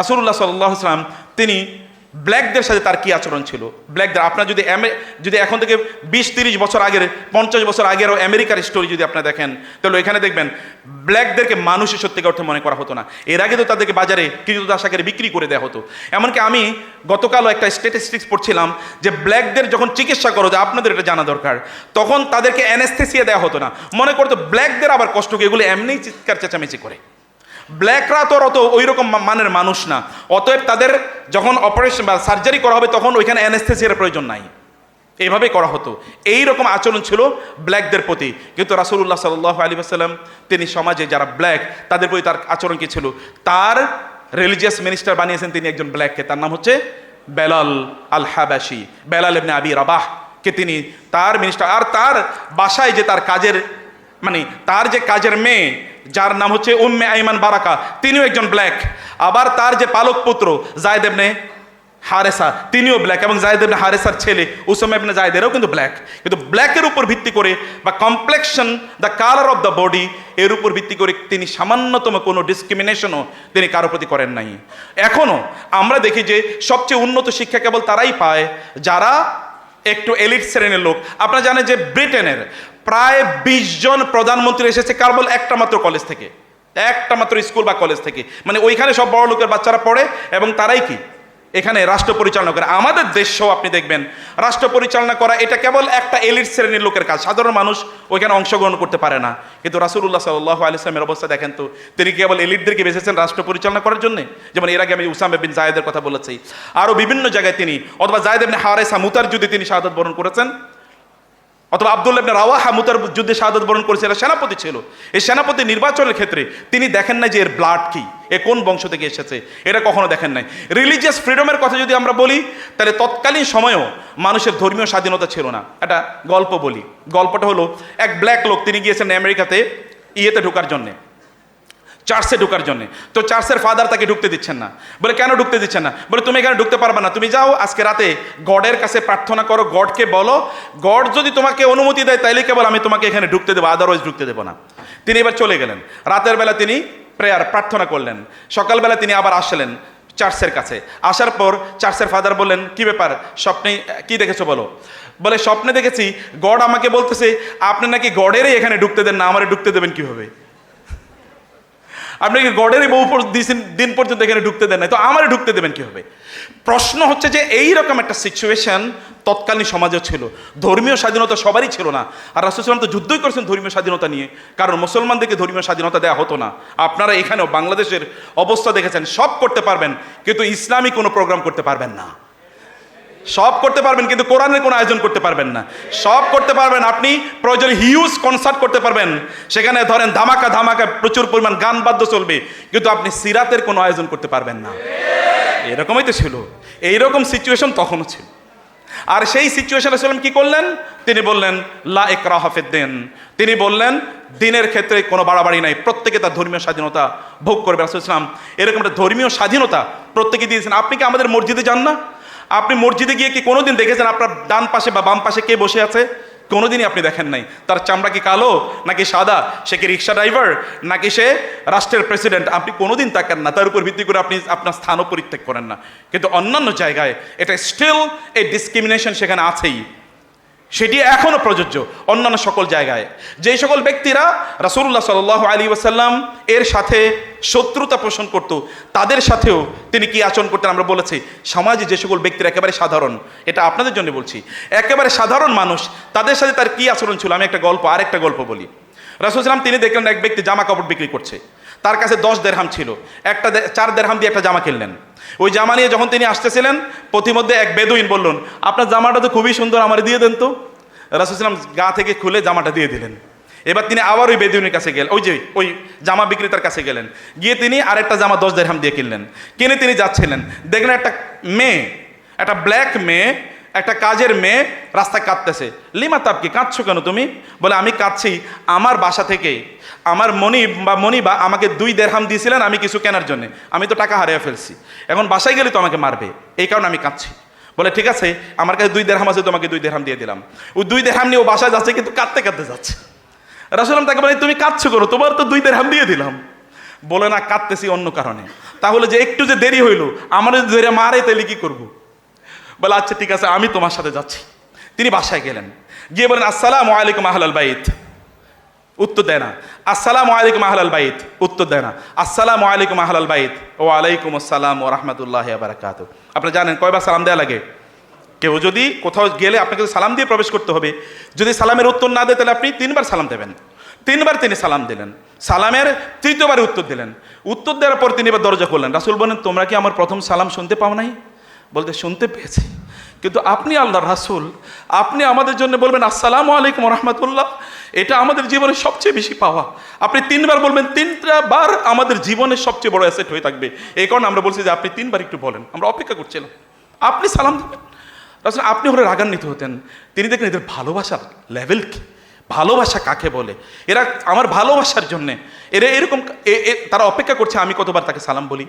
রাসুল্লাহ সাল্লাম তিনি ব্ল্যাকদের সাথে তার কি আচরণ ছিল? ব্ল্যাকদের, আপনার যদি যদি এখন থেকে বিশ, তিরিশ বছর আগের, পঞ্চাশ বছর আগেরও আমেরিকার স্টোরি যদি আপনারা দেখেন, তাহলে এখানে দেখবেন, ব্ল্যাকদেরকে মানুষের সত্যিকার অর্থে মনে করা হতো না। এর আগে তো তাদেরকে বাজারে কৃতদাস আকারে বিক্রি করে দেওয়া হতো। এমনকি আমি গতকালও একটা স্ট্যাটিস্টিক্স পড়ছিলাম যে ব্ল্যাকদের যখন চিকিৎসা করো, যে আপনাদের এটা জানা দরকার, তখন তাদেরকে অ্যানেস্থেসিয়া দেওয়া হতো না। মনে করতো ব্ল্যাকদের আবার কষ্ট কি এগুলো এমনিই চিৎকার চেঁচামেচি করে। ব্ল্যাকরা তো আর অত ওই রকম মানের মানুষ না। অতএব তাদের যখন অপারেশন বা সার্জারি করা হবে, তখন ওইখানে অ্যানেস্থেসিয়ার প্রয়োজন নাই। এইভাবেই করা হতো। এই রকম আচরণ ছিল ব্ল্যাকদের প্রতি। কিন্তু রাসুল্লাহ সাল্লাহ আলী আসাল্লাম তিনি সমাজে যারা ব্ল্যাক তাদের প্রতি তার আচরণ কি ছিল? তার রিলিজিয়াস মিনিস্টার বানিয়েছেন তিনি একজন ব্ল্যাককে তার নাম হচ্ছে বেলাল আল হাবাসি বেলাল এমনি আবি রাবাহ কে তিনি তার মিনিস্টার আর তার বাসায় যে তার কাজের মানে তার যে কাজের মেয়ে যার নাম হচ্ছে উম্মে আইমান বারাকা। তিনিও একজন ব্ল্যাক আবার তার যে পালক পুত্র, জায়দ এবনে হারেসা, তিনিও ব্ল্যাক এবং জায়দ হারেসার ছেলে, উসম এবনে জায়দেরও কিন্তু ব্ল্যাক কিন্তু ব্ল্যাকের উপর ভিত্তি করে বা complexion the colour of the body এর উপর ভিত্তি করে তিনি সামান্যতম কোনো ডিসক্রিমিনেশনও তিনি কারও প্রতি করেন নাই। এখনও আমরা দেখি যে সবচেয়ে উন্নত শিক্ষা কেবল তারাই পায় যারা একটু এলিট শ্রেণির লোক। আপনারা জানেন যে ব্রিটেনের প্রায় বিশ জন প্রধানমন্ত্রী এসেছে কেবল একটা মাত্র কলেজ থেকে। একটা মাত্র স্কুল বা কলেজ থেকে। মানে ওইখানে সব বড় লোকের বাচ্চারা পড়ে এবং তারাই কি? এখানে রাষ্ট্র পরিচালনা করে। আমাদের দেশও আপনি দেখবেন, রাষ্ট্র পরিচালনা করা এটা কেবল একটা এলিট শ্রেণির লোকের কাজ। সাধারণ মানুষ ওইখানে অংশগ্রহণ করতে পারে না। কিন্তু রাসুল্লাহ সাল্লাহ আলিসামের অবস্থা দেখেন তো, তিনি কেবল এলিটদেরকে বেঁচেছেন রাষ্ট্র পরিচালনা করার জন্য? যেমন এর আগে আমি উসামে বিন জায়েদের কথা বলেছি। আরও বিভিন্ন জায়গায় তিনি, অথবা জায়েদ হারেসা মুতার যদি তিনি শাহাদ বরণ করেছেন। অথবা আবদুল্লাহ ইবনে রাওয়াহা মুতার যুদ্ধে শাহাদত বরণ করেছিল সেনাপতি ছিল। এই সেনাপতি নির্বাচনের ক্ষেত্রে তিনি দেখেন না যে এর ব্লাড কি, এ কোন বংশ থেকে এসেছে, এটা কখনো দেখেন নাই। রিলিজিয়াস ফ্রিডমের কথা যদি আমরা বলি, তাহলে তৎকালীন সময়েও মানুষের ধর্মীয় স্বাধীনতা ছিল না। একটা গল্প বলি। গল্পটা হলো, এক ব্ল্যাক লোক, তিনি গিয়েছেন আমেরিকাতে, ইয়েতে ঢোকার জন্যে। চার্চে ঢোকার জন্য। তো চার্চের ফাদার তাকে ঢুকতে দিচ্ছেন না। বলে, কেন ঢুকতে দিচ্ছেন না? বলে, তুমি এখানে ঢুকতে পারবে না। তুমি যাও, আজকে রাতে গডের কাছে প্রার্থনা করো, গডকে বলো। গড যদি তোমাকে অনুমতি দেয়, তাইলে কেবল আমি তোমাকে এখানে ঢুকতে দেবো আদারওয়াইজ ঢুকতে দেবো না। তিনি এবার চলে গেলেন। রাতের বেলা তিনি প্রেয়ার প্রার্থনা করলেন। সকালবেলা তিনি আবার আসলেন চার্চের কাছে। আসার পর চার্চের ফাদার বললেন, কি ব্যাপার? স্বপ্নে, কি দেখেছ বলো? বলে, স্বপ্নে দেখেছি, গড আমাকে বলতেছে, আপনি নাকি গডেরই এখানে ঢুকতে দেন না, আমারে ঢুকতে দেবেন কীভাবে? আপনাকে গডেরই বহু দিন- পর্যন্ত এখানে ঢুকতে দেন না তো আমারে ঢুকতে দেবেন কীভাবে? প্রশ্ন হচ্ছে যে এই রকম একটা সিচুয়েশন তৎকালীন সমাজেও ছিল। ধর্মীয় স্বাধীনতা সবারই ছিল না। আর রাসুলাম তো যুদ্ধই করেছেন ধর্মীয় স্বাধীনতা নিয়ে। কারণ মুসলমানদেরকে ধর্মীয় স্বাধীনতা দেওয়া হতো না। আপনারা এখানেও বাংলাদেশের অবস্থা দেখেছেন। সব করতে পারবেন, কিন্তু ইসলামী কোনো প্রোগ্রাম করতে পারবেন না। সব করতে পারবেন, কিন্তু কোরআনের কোনো আয়োজন করতে পারবেন না। সব করতে পারবেন, আপনি প্রয়োজনে হিউজ কনসার্ট করতে পারবেন। সেখানে ধরেন ধামাকা ধামাকা প্রচুর পরিমাণ গান বাদ্য চলবে, কিন্তু আপনি সিরাতের কোনো আয়োজন করতে পারবেন না। এরকমই তো ছিল। এইরকম সিচুয়েশন তখনও ছিল। আর সেই সিচুয়েশনে সাল্লাম কি করলেন? তিনি বললেন, লা একরা হাফেদ্দিন তিনি বললেন, দিনের ক্ষেত্রে কোনো বাড়াবাড়ি নাই। প্রত্যেকে তার ধর্মীয় স্বাধীনতা ভোগ করবে রাসুলাম এরকম একটা ধর্মীয় স্বাধীনতা প্রত্যেকে দিয়েছেন। আপনি কি আমাদের মসজিদে যান না? আপনি মসজিদে গিয়ে কি কোনোদিন দেখেছেন আপনার ডান পাশে বা বাম পাশে কে বসে আছে? কোনোদিনই আপনি দেখেন নাই। তার চামড়া কি কালো, নাকি সাদা? সে কি রিক্সা ড্রাইভার, নাকি সে রাষ্ট্রের প্রেসিডেন্ট? আপনি কোনোদিন তাকান না। তার উপর ভিত্তি করে আপনি আপনার স্থানও পরিত্যাগ করেন না। কিন্তু অন্যান্য জায়গায় এটা স্টিল এই ডিসক্রিমিনেশন সেখানে আছেই। সেটি এখনও প্রযোজ্য অন্যান্য সকল জায়গায়। যেই সকল ব্যক্তিরা রাসুল্লাহ সাল আলী ওয়াসাল্লাম এর সাথে শত্রুতা পোষণ করত, তাদের সাথেও তিনি কি আচরণ করতেন আমরা বলেছি, সমাজে যে সকল ব্যক্তিরা একেবারে সাধারণ, এটা আপনাদের জন্য বলছি, একেবারে সাধারণ মানুষ, তাদের সাথে তার কি আচরণ ছিল? আমি একটা গল্প আর একটা গল্প বলি। রাসুল সালাম তিনি দেখলেন এক ব্যক্তি জামা কাপড় বিক্রি করছে। তার কাছে দশ দেড়হাম ছিল। একটা চার দেড়হাম দিয়ে একটা জামা কিনলেন। ওই জামা নিয়ে যখন তিনি আসতেছিলেন, প্রতিমধ্যে এক বেদুইন বললেন, আপনার জামাটা তো খুবই সুন্দর, আমার দিয়ে দেন তো। রাসুলাম গা থেকে খুলে জামাটা দিয়ে দিলেন। এবার তিনি আবার ওই বেদুইনের কাছে গেলেন, ওই যে, ওই জামা বিক্রেতার কাছে গেলেন। গিয়ে তিনি আরেকটা জামা দশ দেড়হাম দিয়ে কিনলেন। কিনে তিনি যাচ্ছিলেন। দেখলেন একটা মেয়ে, একটা ব্ল্যাক মেয়ে একটা কাজের মেয়ে রাস্তায় কাঁদতেছে। লিমা তাপকি কাঁদছো কেন তুমি? বলে, আমি কাঁদছি, আমার বাসা থেকে আমার মনি বা মনি বা আমাকে দুই দেড়হাম দিয়েছিলেন আমি কিছু কেনার জন্য। আমি তো টাকা হারিয়ে ফেলছি। এখন বাসায় গেলে তো আমাকে মারবে। এই কারণে আমি কাঁদছি। বলে, ঠিক আছে, আমার কাছে দুই দেড়হাম আছে, তোমাকে দুই দেড়হাম দিয়ে দিলাম। ও দুই দেড়হাম নিয়ে ও বাসায় যাচ্ছে, কিন্তু কাঁদতে কাঁদতে যাচ্ছে। রাসুলাম তাকে বলে, তুমি কাঁদছো করো তোমার তো দুই দেড়হাম দিয়ে দিলাম। বলে, না, কাঁদতেছি অন্য কারণে। তাহলে যে একটু যে দেরি হইল, আমার যদি মারে তাহলে কি করব? বলে আচ্ছা ঠিক আছে, আমি তোমার সাথে যাচ্ছি। তিনি বাসায় গেলেন। গিয়ে বলেন, আসসালাম আলাইকুম, আহলাল বাইত। উত্তর দেয় না, আসসালামু আলাইকুম, আহলাল বাইত। উত্তর দেয় না, আসসালামু আলাইকুম, আহলাল বাইত। ও আলাইকুম আসসালাম ও রহমতুল্লাহ বারাকাত আপনি জানেন কয়বার সালাম দেওয়া লাগে? কেউ যদি কোথাও গেলে আপনাকে সালাম দিয়ে প্রবেশ করতে হবে, যদি সালামের উত্তর না দেয়, তাহলে আপনি তিনবার সালাম দেবেন। তিনবার তিনি সালাম দিলেন। সালামের তৃতীয়বারে উত্তর দিলেন। উত্তর দেওয়ার পর তিনি এবার দরজা করলেন রাসুল বলেন, তোমরা কি আমার প্রথম সালাম শুনতে পাও নাই? বলতে শুনতে পেয়েছি। কিন্তু আপনি আল্লাহ রাসুল, আপনি আমাদের জন্য বলবেন, আসসালামু আলাইকুম রহমতুল্লাহ। এটা আমাদের জীবনে সবচেয়ে বেশি পাওয়া। আপনি তিনবার বলবেন তিনটা বার আমাদের জীবনের সবচেয়ে বড় অ্যাসেট হয়ে থাকবে। এই কারণে আমরা বলছি যে, আপনি তিনবার একটু বলেন। আমরা অপেক্ষা করছিলাম। আপনি সালাম দেবেন রাসুল, আপনি হলে রাগান্বিত হতেন। তিনি দেখেন এদের ভালোবাসার লেভেল কি? ভালোবাসা কাকে বলে? এরা আমার ভালোবাসার জন্যে। এরা এরকম তারা অপেক্ষা করছে, আমি কতবার তাকে সালাম বলি?